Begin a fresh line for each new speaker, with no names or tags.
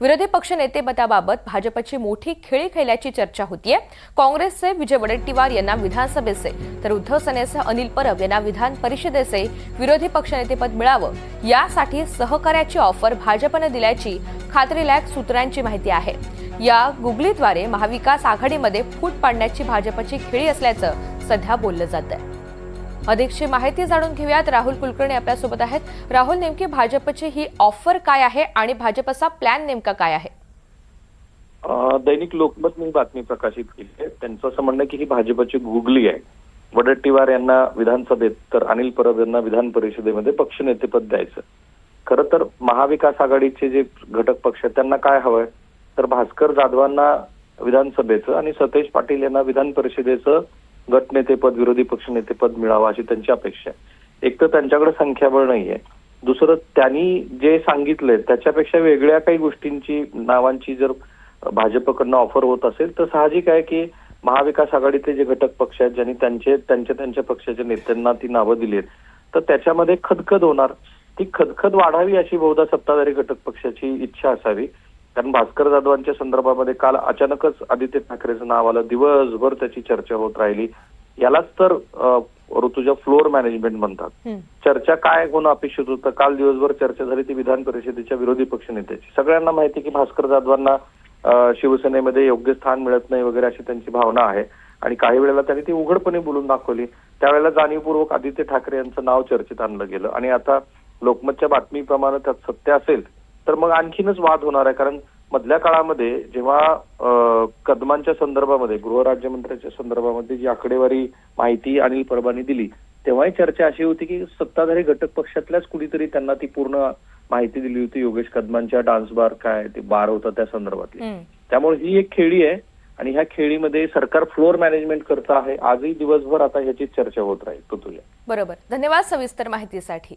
विरोधी पक्षनेतेपदाबाबत भाजपची मोठी खेळी खेळल्याची चर्चा होतीये. काँग्रेसचे विजय वडेट्टीवार यांना विधानसभेचे तर उद्धव सेनेचे अनिल परब यांना विधान परिषदेचे विरोधी पक्षनेतेपद मिळावं यासाठी सहकार्याची ऑफर भाजपने दिल्याची खात्रीलायक सूत्रांची माहिती आहे. या गुगलीद्वारे महाविकास आघाडीमध्ये फूट पाडण्याची भाजपची खेळी असल्याचं सध्या बोललं जात आहे अधिकची माहिती जाणून घेऊयात. राहुल कुलकर्णी आपल्यासोबत आहेत. राहुल नेमकी भाजपची ही ऑफर काय आहे आणि भाजपचा प्लॅन नेमका काय आहे?
दैनिक दैनिक लोकमतने बातमी प्रकाशित केली आहे. त्यांचं असं म्हणणं की ही भाजपची गुगली आहे. वडट्टीवार यांना विधानसभेत तर अनिल परब यांना विधान परिषदेमध्ये पक्षनेतेपद द्यायचं. खरं तर महाविकास आघाडीचे जे घटक पक्ष आहेत त्यांना काय हवंय? तर भास्कर जाधवांना विधानसभेचं आणि सतेज पाटील यांना विधान परिषदेचं गटनेतेपद विरोधी पक्षनेतेपद मिळावं अशी त्यांची अपेक्षा आहे. एक तर त्यांच्याकडे संख्याबळ नाहीये. दुसरं त्यांनी जे सांगितलंय त्याच्यापेक्षा वेगळ्या काही गोष्टींची नावांची जर भाजपकडनं ऑफर होत असेल तर साहजिक आहे की महाविकास आघाडीतले जे घटक पक्ष आहेत ज्यांनी त्यांचे त्यांच्या त्यांच्या पक्षाच्या नेत्यांना ती नावं दिली आहेत तर त्याच्यामध्ये खदखद होणार. ती खदखद वाढावी अशी बहुधा सत्ताधारी घटक पक्षाची इच्छा असावी. कारण भास्कर जाधवांच्या संदर्भामध्ये काल अचानकच आदित्य ठाकरेचं नाव आलं. दिवसभर त्याची चर्चा होत राहिली. यालाच तर ऋतुजा फ्लोअर मॅनेजमेंट म्हणतात. चर्चा काय होणं अपेक्षित होतं? काल दिवसभर चर्चा झाली ती विधान परिषदेच्या विरोधी पक्षनेत्याची सगळ्यांना माहिती की भास्कर जाधवांना शिवसेनेमध्ये योग्य स्थान मिळत नाही वगैरे अशी त्यांची भावना आहे. आणि काही वेळेला त्यांनी ती उघडपणे बोलून दाखवली. त्यावेळेला जाणीवपूर्वक आदित्य ठाकरे यांचं नाव चर्चेत आणलं गेलं. आणि आता लोकमतच्या बातमीप्रमाणे त्यात सत्य असेल तर मग आणखीनच वाद होणार आहे. कारण मधल्या काळामध्ये जेव्हा कदमांच्या संदर्भामध्ये गृहराज्यमंत्र्यांच्या संदर्भामध्ये जी आकडेवारी माहिती अनिल परबांनी दिली तेव्हाही चर्चा अशी होती की सत्ताधारी घटक पक्षातल्याच कुणीतरी त्यांना ती पूर्ण माहिती दिली होती. योगेश कदमांच्या डान्स बार काय ते बार होता त्या संदर्भातली. त्यामुळे ही एक खेळी आहे आणि ह्या खेळीमध्ये सरकार फ्लोअर मॅनेजमेंट करतं आहे. आजही दिवसभर आता ह्याची चर्चा होत राहील. तो तुझ्या.
बरोबर. धन्यवाद सविस्तर माहितीसाठी.